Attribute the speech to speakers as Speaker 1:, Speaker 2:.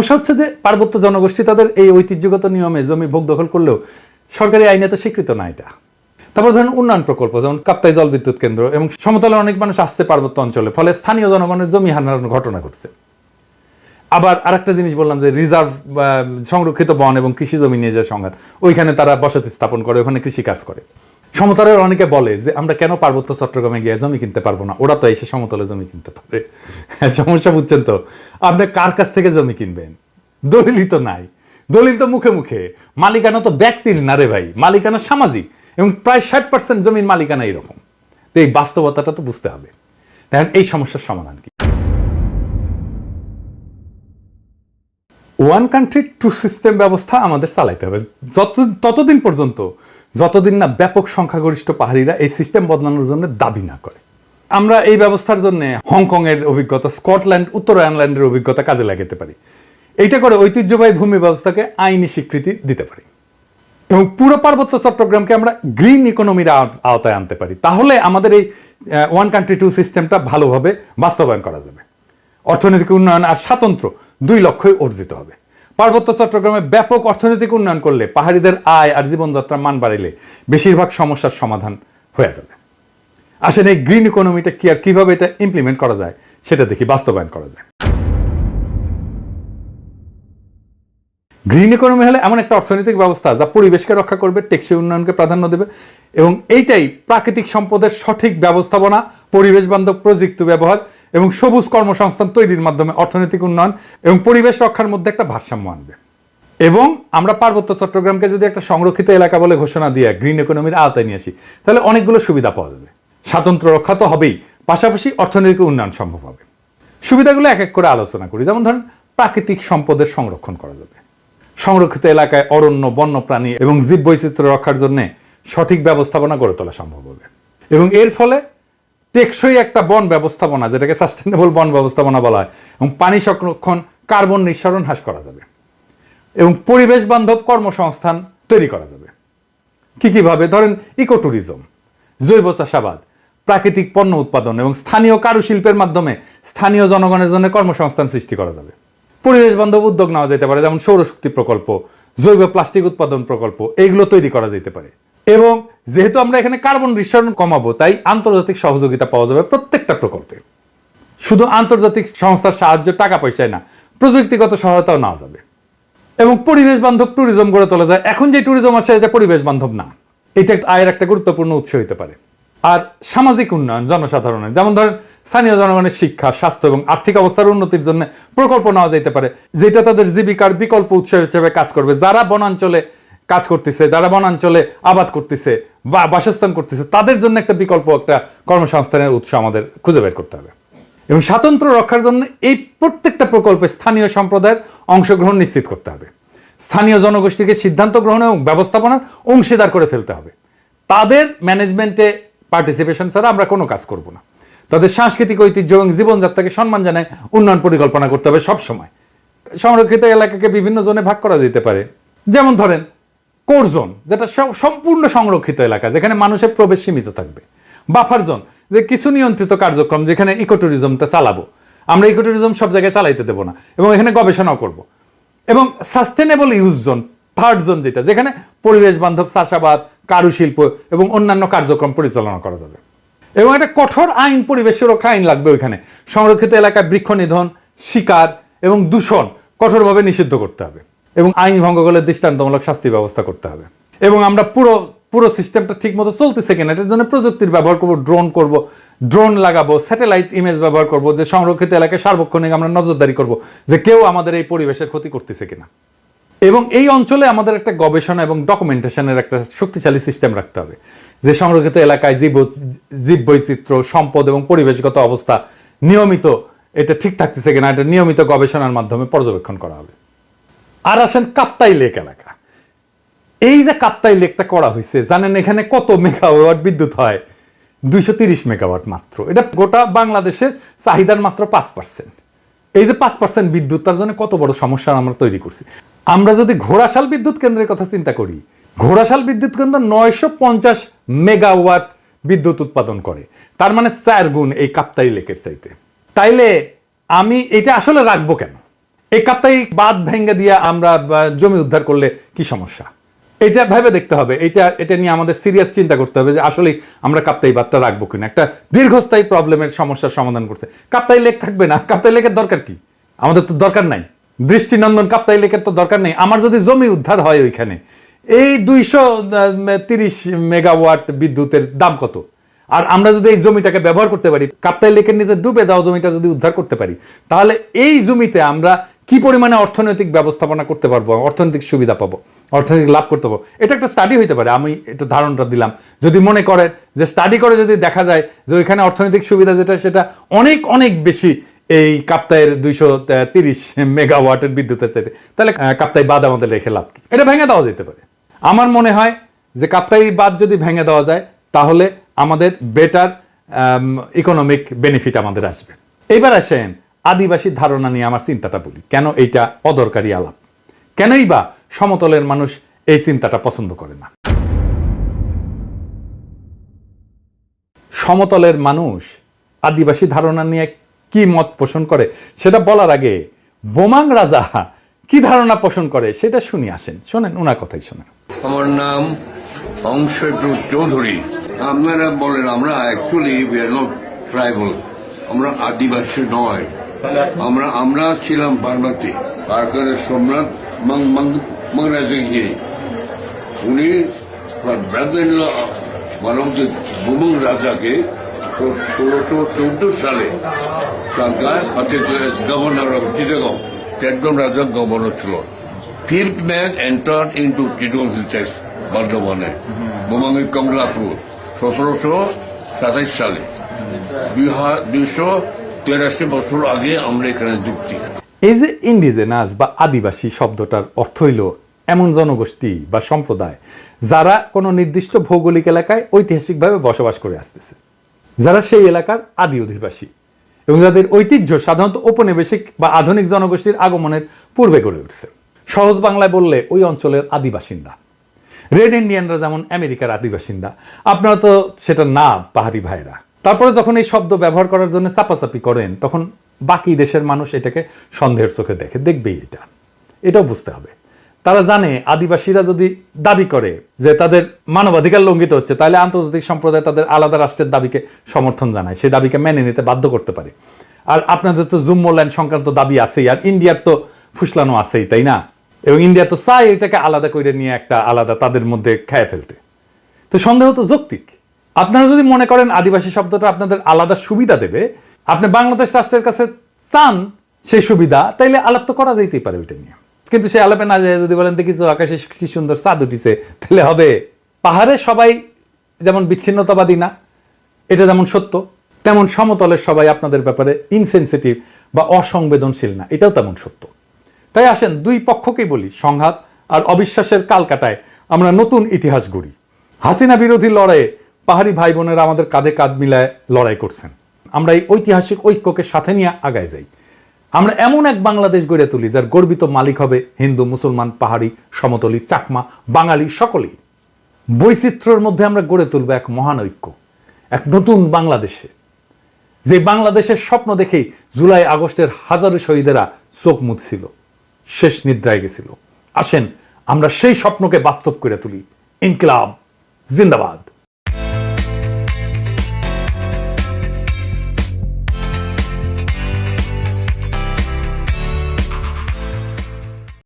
Speaker 1: সমস্যা হচ্ছে যে পার্বত্য জনগোষ্ঠী তাদের এই ঐতিহ্যগত নিয়মে জমি ভোগ দখল করলেও সরকারি আইনে তো স্বীকৃত না এটা। তারপর ধরেন উন্নয়ন প্রকল্প, যেমন কাপ্তাই জল বিদ্যুৎ কেন্দ্র এবং সমতলে অনেক মানুষ আসছে পার্বত্য অঞ্চলে, ফলে স্থানীয় জনগণের জমি হারানোর ঘটনা ঘটছে। আবার আরেকটা জিনিস বললাম যে রিজার্ভ সংরক্ষিত বন এবং কৃষি জমি নিয়ে যে সংঘাত, ওইখানে তারা বসতি স্থাপন করে, ওখানে কৃষি কাজ করে। সমতলের অনেকে বলে যে, আমরা কেন পার্বত্য চট্টগ্রামে গিয়ে জমি কিনতে পারব না? ওরা তো এসে সমতলে জমি কিনতে পারে। সমস্যা বুঝছেন তো? আপনি কার কাছ থেকে জমি কিনবেন? দলিলই তো নাই। দলিল তো মুখে মুখে। মালিকানা তো ব্যক্তির না রে ভাই, মালিকানা সামাজিক এবং প্রায় ষাট পার্সেন্ট জমির মালিকানা এরকম। তো এই বাস্তবতাটা তো বুঝতে হবে। দেখেন এই সমস্যার সমাধান কি? ওয়ান কান্ট্রি, টু সিস্টেম ব্যবস্থা আমাদের চালাইতে হবে। যত ততদিন পর্যন্ত যতদিন না ব্যাপক সংখ্যাগরিষ্ঠ পাহাড়িরা এই সিস্টেম বদলানোর জন্য দাবি না করে। আমরা এই ব্যবস্থার জন্য হংকং এর অভিজ্ঞতা, স্কটল্যান্ড, উত্তর আয়ারল্যান্ডের অভিজ্ঞতা কাজে লাগাতে পারি। এইটা করে ঐতিহ্যবাহী ভূমি ব্যবস্থাকে আইনি স্বীকৃতি দিতে পারি। এবং পুরো পার্বত্য চট্টগ্রামকে আমরা গ্রিন ইকোনমির আওত- আওতায় আনতে পারি। তাহলে আমাদের এই ওয়ান কান্ট্রি টু সিস্টেমটা ভালোভাবে বাস্তবায়ন করা যাবে। অর্থনৈতিক উন্নয়ন আর স্বাতন্ত্র দুই লক্ষ্যই অর্জিত হবে। পার্বত্য চট্টগ্রামে ব্যাপক অর্থনৈতিক উন্নয়ন করলে পাহাড়িদের আয় আর জীবনযাত্রার মান বাড়িলে বেশিরভাগ সমস্যার সমাধান হয়ে যাবে। আসলে এই গ্রিন ইকোনমিটা কি আর কীভাবে এটা ইমপ্লিমেন্ট করা যায়, সেটা দেখি বাস্তবায়ন করা যায়। গ্রিন ইকোনমি হলে এমন একটা অর্থনৈতিক ব্যবস্থা যা পরিবেশকে রক্ষা করবে, টেকসই উন্নয়নকে প্রাধান্য দেবে এবং এইটাই প্রাকৃতিক সম্পদের সঠিক ব্যবস্থাপনা, পরিবেশ বান্ধব প্রযুক্তি ব্যবহার এবং সবুজ কর্মসংস্থান তৈরির মাধ্যমে অর্থনৈতিক উন্নয়ন এবং পরিবেশ রক্ষার মধ্যে একটা ভারসাম্য আনবে। এবং আমরা পার্বত্য চট্টগ্রামকে যদি একটা সংরক্ষিত এলাকা বলে ঘোষণা দিয়ে গ্রিন ইকোনমির আওতায় নিয়ে আসি, তাহলে অনেকগুলো সুবিধা পাওয়া যাবে। স্বাতন্ত্র রক্ষা তো হবেই, পাশাপাশি অর্থনৈতিক উন্নয়ন সম্ভব হবে। সুবিধাগুলো এক এক করে আলোচনা করি। যেমন ধরেন, প্রাকৃতিক সম্পদের সংরক্ষণ করা যাবে। সংরক্ষিত এলাকায় অরণ্য, বন্যপ্রাণী এবং জীব বৈচিত্র্য রক্ষার জন্য সঠিক ব্যবস্থাপনা গড়ে তোলা সম্ভব হবে। এবং এর ফলে টেকসই একটা বন ব্যবস্থাপনা, যেটাকে সাস্টেনেবল বন ব্যবস্থাপনা বলা হয়, এবং পানি সংরক্ষণ, কার্বন নিঃসরণ হ্রাস করা যাবে, এবং পরিবেশ বান্ধব কর্মসংস্থান তৈরি করা যাবে। কি কীভাবে ধরেন ইকো ট্যুরিজম জৈব চাষাবাদ, প্রাকৃতিক পণ্য উৎপাদন, এবং স্থানীয় কারুশিল্পের মাধ্যমে স্থানীয় জনগণের জন্য কর্মসংস্থান সৃষ্টি করা যাবে। পরিবেশ বান্ধব উদ্যোগ নেওয়া যেতে পারে, যেমন সৌরশক্তি প্রকল্প, জৈব প্লাস্টিক উৎপাদন প্রকল্প, এইগুলো তৈরি করা যেতে পারে। এবং যেহেতু আমরা এখানে কার্বন নিঃসরণ কমাবো, তাই আন্তর্জাতিক সহযোগিতা পাওয়া যাবে প্রত্যেকটা প্রকল্পে। শুধু আন্তর্জাতিক সংস্থার সাহায্য টাকা পয়সায় না, প্রযুক্তিগত সহায়তাও নেওয়া যাবে। এবং পরিবেশ বান্ধব ট্যুরিজম গড়ে তোলা যায়। এখন যে ট্যুরিজম আছে, এটা পরিবেশ বান্ধব না। এটা একটা আয়ের একটা গুরুত্বপূর্ণ উৎস হতে পারে। আর সামাজিক উন্নয়ন, জনসাধারণের, যেমন ধরেন স্থানীয় জনগণের শিক্ষা, স্বাস্থ্য এবং আর্থিক অবস্থার উন্নতির জন্য প্রকল্প নেওয়া যেতে পারে, যেটা তাদের জীবিকার বিকল্প উৎস হিসেবে কাজ করবে। যারা বনাঞ্চলে কাজ করতেছে, যারা বনাঞ্চলে আবাদ করতেছে বা বাসস্থান করতেছে, তাদের জন্য একটা বিকল্প একটা কর্মসংস্থানের উৎস আমাদের খুঁজে বের করতে হবে। এবং স্বাতন্ত্র রক্ষার জন্য এই প্রত্যেকটা প্রকল্পে স্থানীয় সম্প্রদায়ের অংশগ্রহণ নিশ্চিত করতে হবে। স্থানীয় জনগোষ্ঠীকে সিদ্ধান্ত গ্রহণ এবং ব্যবস্থাপনার অংশীদার করে ফেলতে হবে। তাদের ম্যানেজমেন্টে পার্টিসিপেশন ছাড়া আমরা কোনো কাজ করব না। তাদের সাংস্কৃতিক ঐতিহ্য এবং জীবনযাত্রাকে সম্মান জানায় উন্নয়ন পরিকল্পনা করতে হবে সব সময় সংরক্ষিত এলাকাকে বিভিন্ন জোনে ভাগ করা যেতে পারে। যেমন ধরেন কোর জোন, যেটা সম্পূর্ণ সংরক্ষিত এলাকা, যেখানে মানুষের প্রবেশ সীমিত থাকবে। বাফার জোন, যে কিছু নিয়ন্ত্রিত কার্যক্রম যেখানে ইকো ট্যুরিজমটা চালাবো। আমরা ইকো ট্যুরিজম সব জায়গায় চালাইতে দেবো না, এবং এখানে গবেষণাও করব। এবং sustainable use zone third zone যেটা, যেখানে পরিবেশ বান্ধব চাষাবাদ, কারুশিল্প এবং অন্যান্য কার্যক্রম পরিচালনা করা যাবে। এবং একটা কঠোর আইন, পরিবেশ সুরক্ষা আইন লাগবে ওইখানে। সংরক্ষিত এলাকায় বৃক্ষ নিধন, শিকার এবং দূষণ কঠোরভাবে নিষিদ্ধ করতে হবে। এবং আইন ভঙ্গ করলে দৃষ্টান্তমূলক শাস্তি ব্যবস্থা করতে হবে। এবং আমরা পুরো পুরো সিস্টেমটা ঠিক মতো চলতেছে কিনা, এটার জন্য প্রযুক্তির ব্যবহার করব, ড্রোন করব, ড্রোন লাগাবো, স্যাটেলাইট ইমেজ ব্যবহার করব, যে সংরক্ষিত এলাকায় সার্বক্ষণিক আমরা নজরদারি করব, যে কেউ আমাদের এই পরিবেশের ক্ষতি করতেছে কিনা। এবং এই অঞ্চলে আমাদের একটা গবেষণা এবং ডকুমেন্টেশনের একটা শক্তিশালী সিস্টেম রাখতে হবে, যে সংরক্ষিত এলাকায় জীব জীব বৈচিত্র্য, সম্পদ এবং পরিবেশগত অবস্থা নিয়মিত, এটা ঠিক থাকতেছে কিনা, এটা নিয়মিত গবেষণার মাধ্যমে পর্যবেক্ষণ করা হবে। আর আসেন কাপ্তাই লেক এলাকা। এই যে কাপ্তাই লেকটা করা হয়েছে, জানেন এখানে কত মেগাওয়াট বিদ্যুৎ হয়? দুইশো তিরিশ মেগাওয়াট মাত্র। এটা গোটা বাংলাদেশের চাহিদার মাত্র পাঁচ পার্সেন্ট এই যে পাঁচ পার্সেন্ট বিদ্যুৎ, তার জন্য কত বড় সমস্যা আমরা তৈরি করছি। আমরা যদি ঘোড়াশাল বিদ্যুৎ কেন্দ্রের কথা চিন্তা করি, ঘোড়াশাল বিদ্যুৎ কেন্দ্র নয়শো পঞ্চাশ মেগাওয়াট বিদ্যুৎ উৎপাদন করে। তার মানে চার গুণ এই কাপ্তাই লেকের চাইতে। তাইলে আমি এটা আসলে রাখব কেন? এই কাপ্তাই বাদ ভেঙ্গে দিয়ে আমরা জমি উদ্ধার করলে কি সমস্যা? এটা ভেবে দেখতে হবে। এটা এটা নিয়ে আমাদের সিরিয়াস চিন্তা করতে হবে যে আসলে আমরা কাপ্তাই বাদটা রাখব কিনা। একটা দীর্ঘস্থায়ী প্রবলেমের সমস্যার সমাধান করছে কাপ্তাই লেক থাকবে না। কাপ্তাই লেকের দরকার কি? আমাদের তো দরকার নাই। দৃষ্টিনন্দন কাপ্তাই লেকের তো দরকার নেই। আমার যদি জমি উদ্ধার হয় ওইখানে, এই দুইশো তিরিশ মেগাওয়াট বিদ্যুতের দাম কত? আর আমরা যদি এই জমিটাকে ব্যবহার করতে পারি, কাপ্তাই লেকের নিচে ডুবে যাওয়া জমিটা যদি উদ্ধার করতে পারি, তাহলে এই জমিতে আমরা কি পরিমাণে অর্থনৈতিক ব্যবস্থাপনা করতে পারব, অর্থনৈতিক সুবিধা পাবো, অর্থনৈতিক লাভ করতে পারব এটা একটা স্টাডি হইতে পারে, আমি একটু ধারণাটা দিলাম। যদি মনে করেন যে স্টাডি করে যদি দেখা যায় যে ওইখানে অর্থনৈতিক সুবিধা যেটা, সেটা অনেক অনেক বেশি এই কাপ্তাইয়ের দুইশো তিরিশ মেগাওয়াটের বিদ্যুতের চাইতে। তাহলে কাপ্তাই বাদ আমাদের রেখে লাভ কি? এটা ভেঙে দেওয়া যেতে পারে। আমার মনে হয় যে কাপ্তাই বাদ যদি ভেঙে দেওয়া যায়, তাহলে আমাদের বেটার ইকোনমিক বেনিফিট আমাদের আসবে। এবার আসেন আদিবাসী ধারণা নিয়ে আমার চিন্তাটা বলি। কেন এইটা অদরকারি আলাপ? কেনই বা সমতলের মানুষ এই চিন্তাটা পছন্দ করে না? সমতলের মানুষ আদিবাসী ধারণা নিয়ে কি মত পোষণ করে? সেটা বলার আগে, বোমাং রাজা কি ধারণা পোষণ করে? সেটা শুনি, আসেন। শোনেন ওনার কথাই শোনেন।
Speaker 2: আমার নাম অংশটু চৌধুরী। আপনারা বলেন, আমরা অ্যাকচুয়ালি উই আর নট আমরা আদিবাসী নয়। আমরা আমরা ছিলাম বার্মাতি কারকারের সম্রাট উনি ব্রাদার মানে হচ্ছে বুমং রাজাকে ষোলোশো চৌদ্দ সালে সরকার হাতে গভর্নর অফ চিটাগং একদম রাজা গভর্নর ছিল। Fifth man enter into Chittagong hills বর্ধমানে, বোমাঙ্গি কমলাপুর, সতেরোশো সাতাইশ সালে। দুইশো তেরাশি বছর আগে আমরা এখানে যুক্তি।
Speaker 1: এই যে ইন্ডিজেনাস বা আদিবাসী শব্দটার অর্থ হইল এমন জনগোষ্ঠী বা সম্প্রদায় যারা কোনো নির্দিষ্ট ভৌগোলিক এলাকায় ঐতিহাসিকভাবে বসবাস করে আসতেছে। যারা সেই এলাকার আদি অধিবাসী এবং যাদের ঐতিহ্য সাধারণত ঔপনিবেশিক বা আধুনিক জনগোষ্ঠীর আগমনের পূর্বে গড়ে উঠছে। সহজ বাংলায় বললে ওই অঞ্চলের আদিবাসিন্দা। রেড ইন্ডিয়ানরা যেমন আমেরিকার আদিবাসিন্দা, আপনারা তো সেটা না পাহাড়ি ভাইরা। তারপরে যখন এই শব্দ ব্যবহার করার জন্য চাপাচাপি করেন, তখন বাকি দেশের মানুষ এটাকে সন্দেহের চোখে দেখে। দেখবেই এটা। এটাও বুঝতে হবে। তারা জানে, আদিবাসীরা যদি দাবি করে যে তাদের মানবাধিকার লঙ্ঘিত হচ্ছে, তাহলে আন্তর্জাতিক সম্প্রদায় তাদের আলাদা রাষ্ট্রের দাবিকে সমর্থন জানায়। সেই দাবিকে মেনে নিতে বাধ্য করতে পারে। আর আপনাদের তো জুম্মল্যান্ড সংক্রান্ত দাবি আছেই, আর ইন্ডিয়ার তো ফুসলানো আছেই, তাই না? এবং ইন্ডিয়া তো চায় এটাকে আলাদা করে নিয়ে একটা আলাদা তাদের মধ্যে খেয়ে ফেলতে। তো সন্দেহ তো যৌক্তিক। আপনারা যদি মনে করেন আদিবাসী শব্দটা আপনাদের আলাদা সুবিধা দেবে, আপনি বাংলাদেশ রাষ্ট্রের কাছে চান সেই সুবিধা, তাইলে আলাপ তো করা যেতেই পারে ওইটা নিয়ে। কিন্তু সে আলাপে না যায় যদি বলেন দেখিছো আকাশে কি সুন্দর চাঁদ উঠিছে তাহলে হবে পাহাড়ে সবাই যেমন বিচ্ছিন্নতাবাদী না, এটা যেমন সত্য, তেমন সমতলের সবাই আপনাদের ব্যাপারে ইনসেনসিটিভ বা অসংবেদনশীল না, এটাও তেমন সত্য। তাই আসেন, দুই পক্ষকেই বলি, সংঘাত আর অবিশ্বাসের কালকাটায় আমরা নতুন ইতিহাস গড়ি। হাসিনা বিরোধী লড়াইয়ে পাহাড়ি ভাই বোনেরা আমাদের কাঁধে কাঁধ মিলায় লড়াই করছেন। আমরা এই ঐতিহাসিক ঐক্যকে সাথে নিয়ে আগায় যাই। আমরা এমন এক বাংলাদেশ গড়ে তুলি, যার গর্বিত মালিক হবে হিন্দু, মুসলমান, পাহাড়ি, সমতলি, চাকমা, বাঙালি সকলেই। বৈচিত্র্যের মধ্যে আমরা গড়ে তুলব এক মহান ঐক্য, এক নতুন বাংলাদেশে। যে বাংলাদেশের স্বপ্ন দেখেই জুলাই আগস্টের হাজারো শহীদেরা চোখ মুছছিল, শেষ নিদ্রায় গেছিল। আসেন, আমরা সেই স্বপ্নকে বাস্তব করে তুলি। ইনকিলাব, জিন্দাবাদ।